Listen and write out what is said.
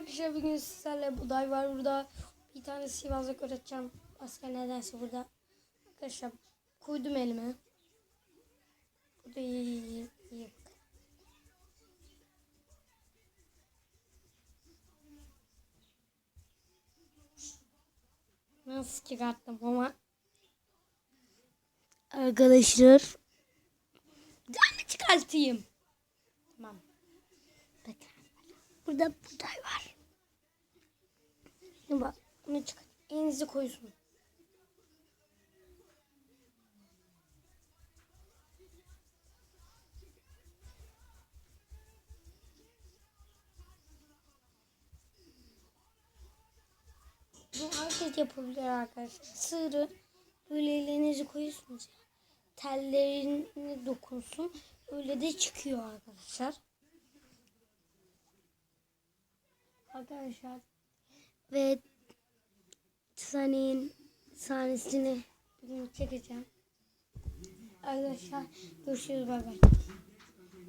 arkadaşlar bugün sizlerle buday var burada. Bir tane sivazlık öğreteceğim. Başka nedense burada. Arkadaşlar koydum elime. Burada iyi iyi iyi. Nasıl çıkarttım ama. Arkadaşlar. Ben mi çıkartayım? Tamam. Burada buğday var. Şimdi bak bunu çıkart. Elinizi koysun. Bu herkes yapabilir arkadaşlar. Sığırı böyle elinizi koyuyorsunuz ya. Tellerini dokunsun. Öyle de çıkıyor arkadaşlar. Arkadaşlar ve sahnenin sahnesini bugün çekeceğim. Arkadaşlar görüşürüz bay bay.